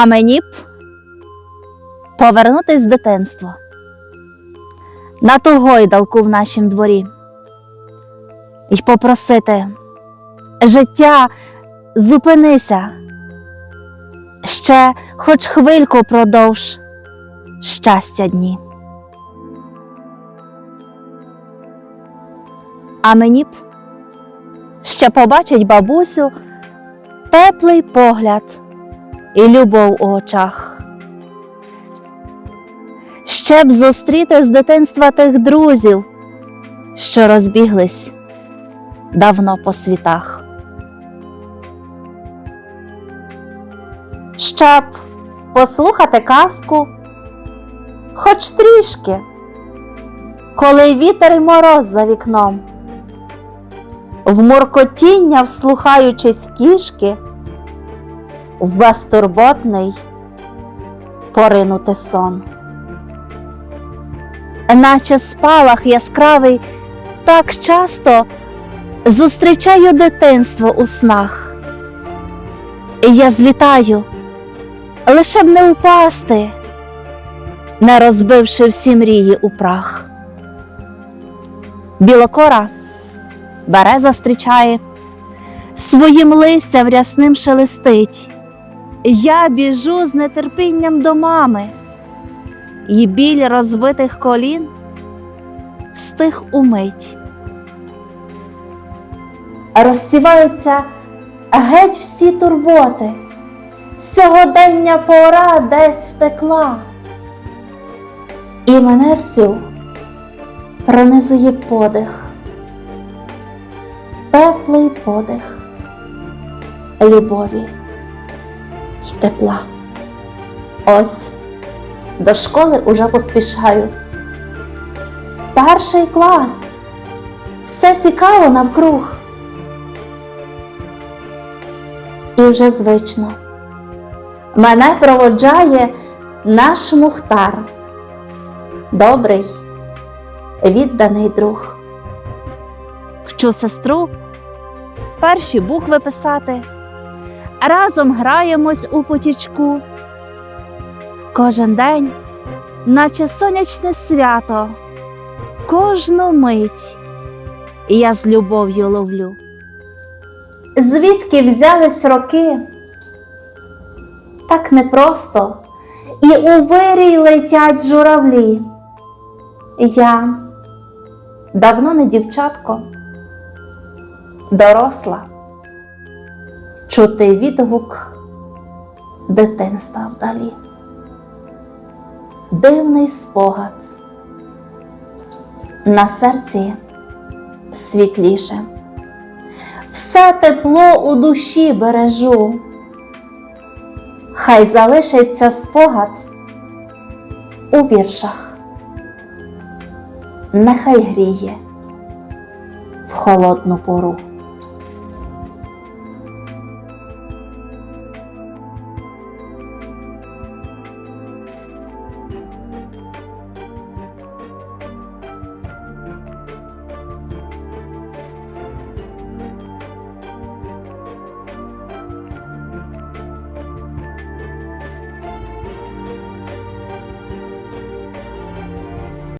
А мені б повернутись в дитинство на ту гойдалку в нашім дворі. І попросити життя, зупинися. Ще хоч хвильку продовж щастя дні. А мені б ще побачить бабусю теплий погляд і любов у очах. Ще б зустріти з дитинства тих друзів, що розбіглись давно по світах. Ще б послухати казку, хоч трішки, коли вітер й мороз за вікном, в муркотіння вслухаючись кішки, в безтурботний поринути сон. Наче спалах яскравий, так часто зустрічаю дитинство у снах. Я злітаю, лише б не упасти, не розбивши всі мрії у прах. Білокора бере зустрічає, своїм листям рясним шелестить. Я біжу з нетерпінням до мами, і біль розбитих колін стих умить. Розсіваються геть всі турботи, сьогодення пора десь втекла, і мене всю пронизує подих, теплий подих любові й тепла. Ось до школи уже поспішаю. Перший клас, все цікаво навкруг. І вже звично мене проводжає наш Мухтар, добрий, відданий друг. Вчу сестру перші букви писати, разом граємось у потічку. Кожен день, наче сонячне свято, кожну мить я з любов'ю ловлю. Звідки взялись роки? Так непросто, і у вирій летять журавлі. Я давно не дівчатко, доросла, чути відгук дитинства вдалі. Дивний спогад, на серці світліше все тепло у душі бережу. Хай залишиться спогад у віршах, нехай гріє в холодну пору.